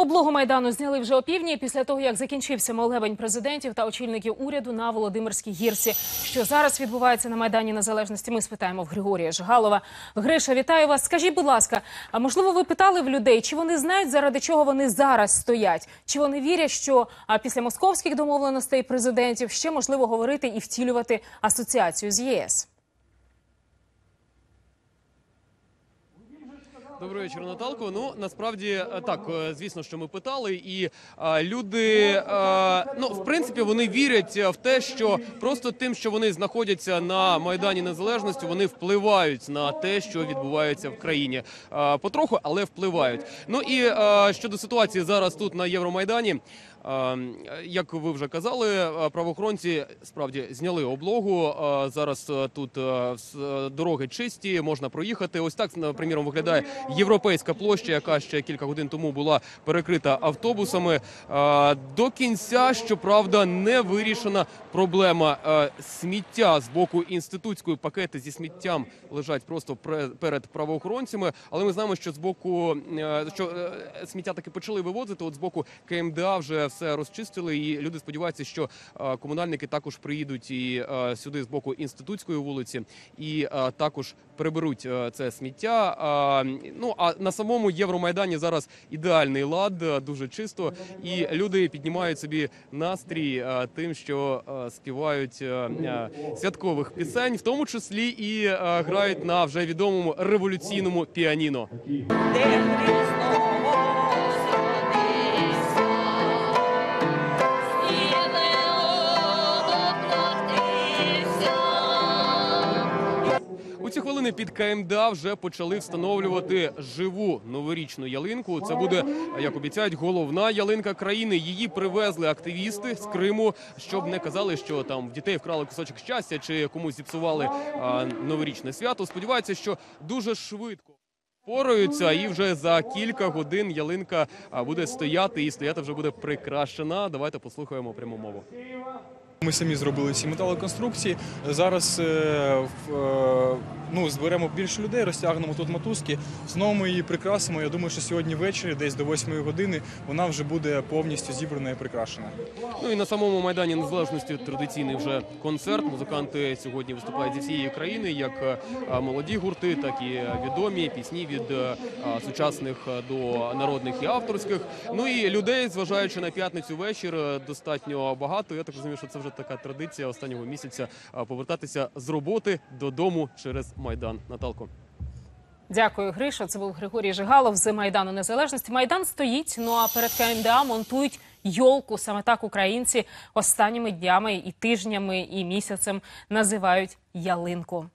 Облогу майдану зняли вже опівдні після того, як закінчився молебень президентів та очільників уряду на Володимирській гірці. Що зараз відбувається на майдані Незалежності? Ми спитаємо в Григорія Жигалова. Гриша, вітаю вас. Скажіть, будь ласка, а можливо, ви питали в людей, чи вони знають заради чого вони зараз стоять? Чи вони вірять, що а, після московських домовленостей президентів ще можливо говорити і втілювати асоціацію з ЄС? Добрий вечір, Наталко. Ну насправді е, так, е, звісно, що ми питали, і а, люди, а, ну в принципі, вони вірять в те, що просто тим, що вони знаходяться на майдані незалежності, вони впливають на те, що відбувається в країні. А, потроху, але впливають. Ну і а, щодо ситуації зараз тут на Євромайдані. Як ви вже казали, правоохоронці справді зняли облогу. Зараз е, тут е, е, дороги чисті, можна проїхати. Ось так, наприклад, виглядає європейська площа, яка ще кілька годин тому була перекрита автобусами. До кінця, щоправда, не вирішена проблема сміття з боку інститутської пакети зі сміттям лежать просто перед правоохоронцями. Але ми знаємо, що з боку що сміття таки почали вивозити. От з боку КМДА вже все розчистили, і люди сподіваються, що е, комунальники також приїдуть і е, сюди з боку інститутської вулиці, і е, також приберуть це сміття. Ну а на самому Євромайдані зараз ідеальний лад, дуже чисто, і люди піднімають собі настрій тим, що співають святкових пісень, в тому числі і грають на вже відомому революційному піаніно. У ці хвилини під КМДА вже почали встановлювати живу новорічну ялинку. Це буде, як обіцяють, головна ялинка країни. Її привезли активісти з Криму, щоб не казали, що там в дітей вкрали кусочок щастя чи комусь зіпсували новорічне свято. Сподіваються, що дуже швидко. Пораються, і вже за кілька годин ялинка буде стояти, і стояти вже буде прикрашена. Давайте послухаємо пряму мову. Ми самі зробили ці металоконструкції. Зараз е, е, ну, зберемо більше людей, розтягнемо тут мотузки. Знову ми її прикрасимо. Я думаю, що сьогодні ввечері, десь до 8 години, вона вже буде повністю зібрана і прикрашена. Ну і на самому майдані незалежності традиційний вже концерт. Музиканти сьогодні виступають зі всієї країни, як е, молоді гурти, так і е, відомі пісні від е, сучасних до народних і авторських. Ну і людей, зважаючи на п'ятницю вечір, достатньо багато. Я так розумію, що це вже така традиція останнього місяця повертатися з роботи додому через майдан. Наталко. Дякую, Гриша. Це був Григорій Жигалов з Майдану Незалежності. Майдан стоїть. Ну а перед КМДА монтують йолку. Саме так українці останніми днями і тижнями і місяцем називають ялинку.